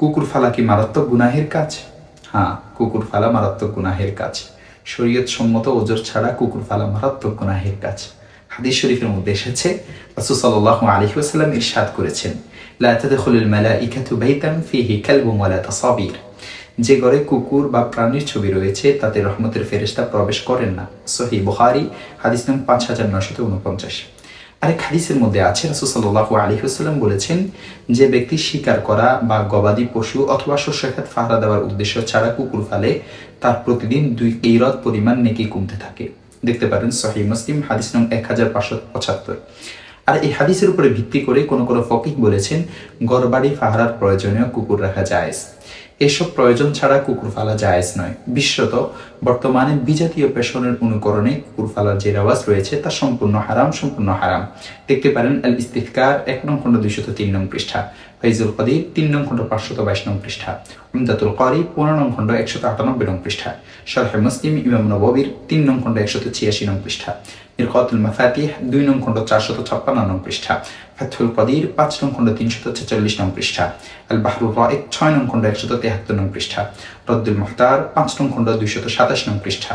কুকুর ফালা কি মারাত্মক গুনাহের কাজ? হ্যাঁ কুকুর ফালা মারাত্মক গুনাহের কাজ। শরীয়ত সম্মত ওজোর ছাড়া কুকুর ফালা মারাত্মক গুনাহের কাজ। হাদিস শরীফের মধ্যে এসেছে, রাসূল সাল্লাল্লাহু আলাইহি ওয়াসাল্লাম ইরশাদ করেছেন, লা তাদখুলুল মালাইকাতু বাইতান ফিহি কালবুন ওয়ালা তাসাবির। যে ঘরে কুকুর বা প্রাণীর ছবি রয়েছে, তাতে রহমতের ফেরেশতা প্রবেশ করেন না। সহি বুখারী, হাদিস নং পাঁচ হাজার নশত উনপঞ্চাশ আরেক হাদিসের মধ্যে আছে, রাসূল সাল্লাল্লাহু আলাইহি ওয়াসাল্লাম বলেছেন যে ব্যক্তি শিকার করা বা গবাদি পশু অথবা শস্যখাত ফাহারা দেওয়ার উদ্দেশ্য ছাড়া কুকুর ফালে, তার প্রতিদিন দুই কিরত পরিমাণ নেকি কমতে থাকে। দেখতে পারেন সহি মুসলিম, হাদিস নং এক হাজার পাঁচশো পঁচাত্তর। আর এই হাদিসের উপরে ভিত্তি করে কোনো কোনো ফকিক বলেছেন, গড়বাড়ি ফাহারার প্রয়োজনীয় কুকুর রাখা জায়েজ। এসব প্রয়োজন ছাড়া কুকুর ফালা জায়েজ নয়। বিশেষত বর্তমানে বিজাতীয় পেশনের অনুকরণে কুকুর ফালার যে রেওয়াজ রয়েছে তা সম্পূর্ণ হারাম সম্পূর্ণ হারাম। দেখতে পারেন আল ইস্তিফকার এক নং খণ্ড দুইশত তিন নং পৃষ্ঠা ফাইজুল কদির তিন নং খণ্ড পাঁচশত বাইশ নং পৃষ্ঠা, উমদাতুল করি পনেরো নং খণ্ড একশত আটানব্বই নং পৃষ্ঠা, শরহে মুসলিম, ইমাম নববীর তিন নং খণ্ড একশত ছিয়াশি নং পৃষ্ঠা, মিরকাতুল মাফাতিহ দুই নং খণ্ড চারশত ছাপ্পান্ন নং পৃষ্ঠা ফাথুল কদির, পাঁচ নং খণ্ড তিনশত ছেচল্লিশ নং পৃষ্ঠা। আল বাহরুল রায়েক ছয় নং খণ্ড একশত তেহাত্তর নং পৃষ্ঠা। রদ্দুল মুখতার, পাঁচ নং খণ্ড দুইশত সাতাশ নং পৃষ্ঠা।